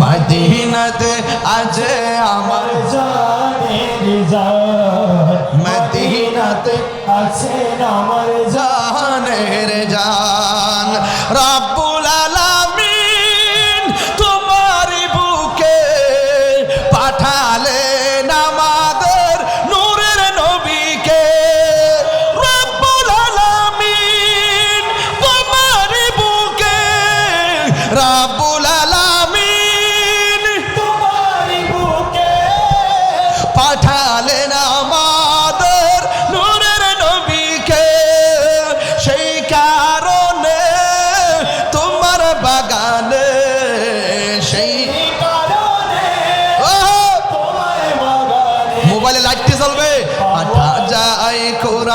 মদিনাতে আছে আমার জানের জান। মদিনাতে আছেন আমার জান জানের জান। রব্বুল আলামিন তোমার বুকে পাঠালেন আমাদের নূরের নবীকে। রব্বুল আলামিন তোমার বুকে রব্বুল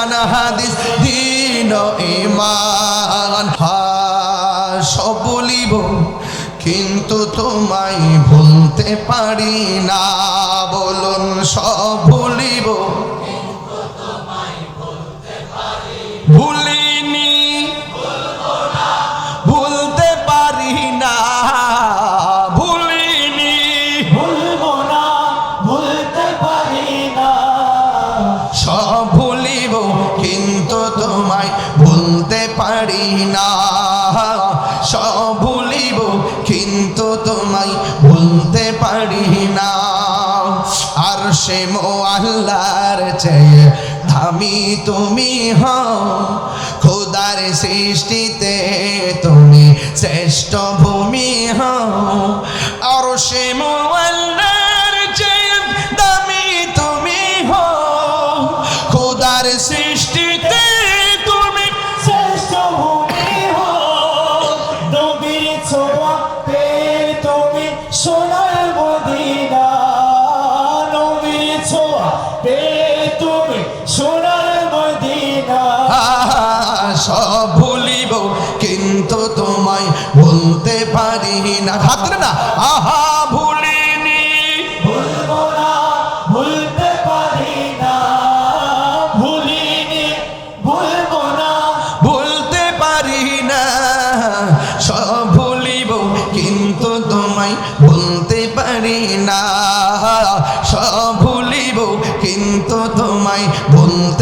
কোরআন হাদিস দিন ইমান সব বলিব কিন্তু তোমায় ভুলতে পারি না। বলুন সব ভুলিব সে মো আল্লাহর চেয়ে দামি তুমি হও। খোদার সৃষ্টিতে তুমি শ্রেষ্ঠ ভূমি হও। আর সে মো আল্লাহর চেয়ে দামি তুমি হও। খোদার সৃষ্টিতে তুমি শ্রেষ্ঠ ভূমি হো নবীর ছোঁয়া পারি না হাত না? আহা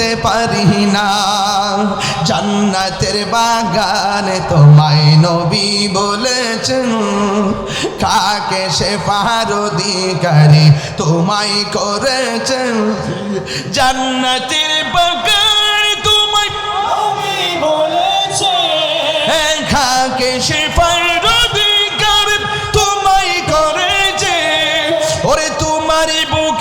ভুলতে পারি না। জান্নাতের বাগানে তোমায় নবী বলেছেন, কাকে সে পারদিকারী তোমায় করেছেন? জান্নাতের বাগানে তোমায় বলেছে খাকে সে অধিকার তোমায় করেছে ওরে তোমার বুকে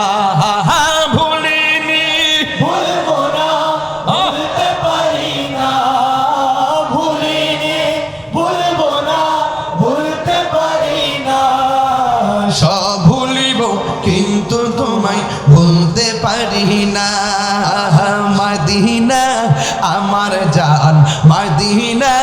মাদিনা,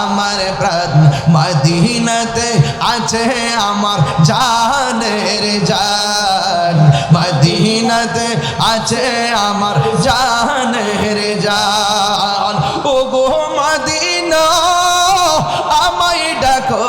আমার প্রাণ মদিনাতে আছে আমার জানের জান। মদিনাতে আছে আমার জানের জান। ও গো মাদিনা, আমায় ডাকো।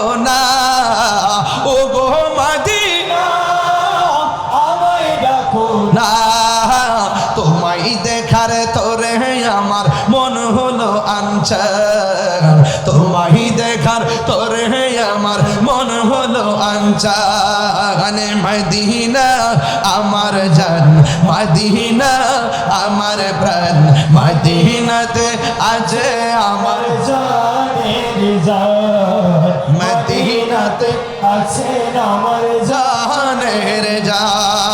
আনচান মদিনা, আমার জান, মদিনা, আমার প্রাণ। মদিনাতে আছে আমার জানের জান। মদিনাতে আছে আমার জানের জান।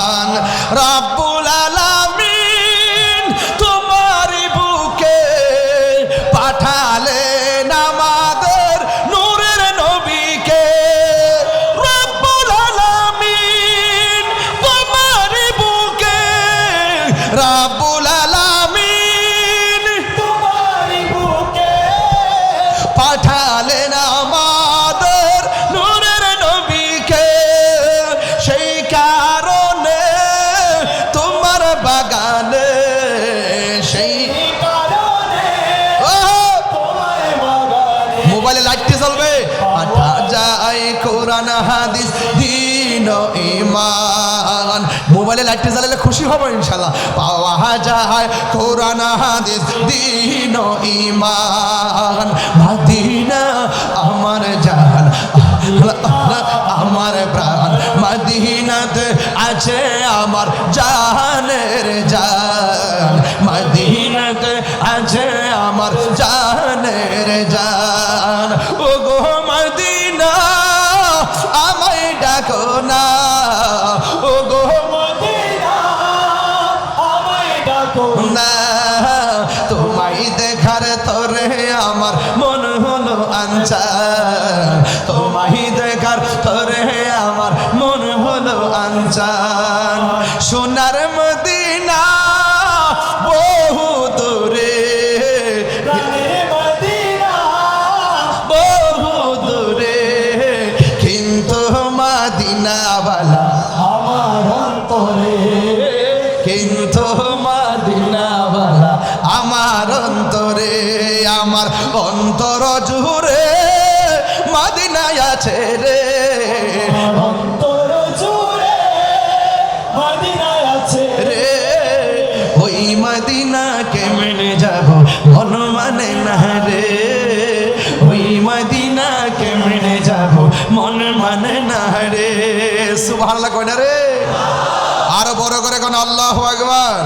কোরআন, হাদিস, দিন ইমান মোবাইলে লাইটটি জ্বালালে খুশি হব ইনশাল্লাহ পাওয়া যায় কোরআন, হাদিস, দিন ইমান মাদিনা আমার জান, আমার প্রাণ। মদিনাতে আছে আমার জানের জান। মদিনাতে আছে আমার জানের জান। তরে আমার মন হলো আনচান। সোনার মদিনা বহু দূরে। বহু দূরে। কিন্তু মাদিনাওয়ালা আমার অন্তরে। কিন্তু মাদিনাওয়ালা আমার অন্তরে। আমার অন্তর জুড়ে মাদিনায় আছে রে। অন্তর জুড়ে মদিনায় আছে রে ওই মাদিনা কেমনে যাব মন মানে না রে? ওই মাদিনা কেমনে যাব মন মানে না রে? সুবহানাল্লাহ কয় না রে। আরও বড় করে কোন আল্লাহু আকবার।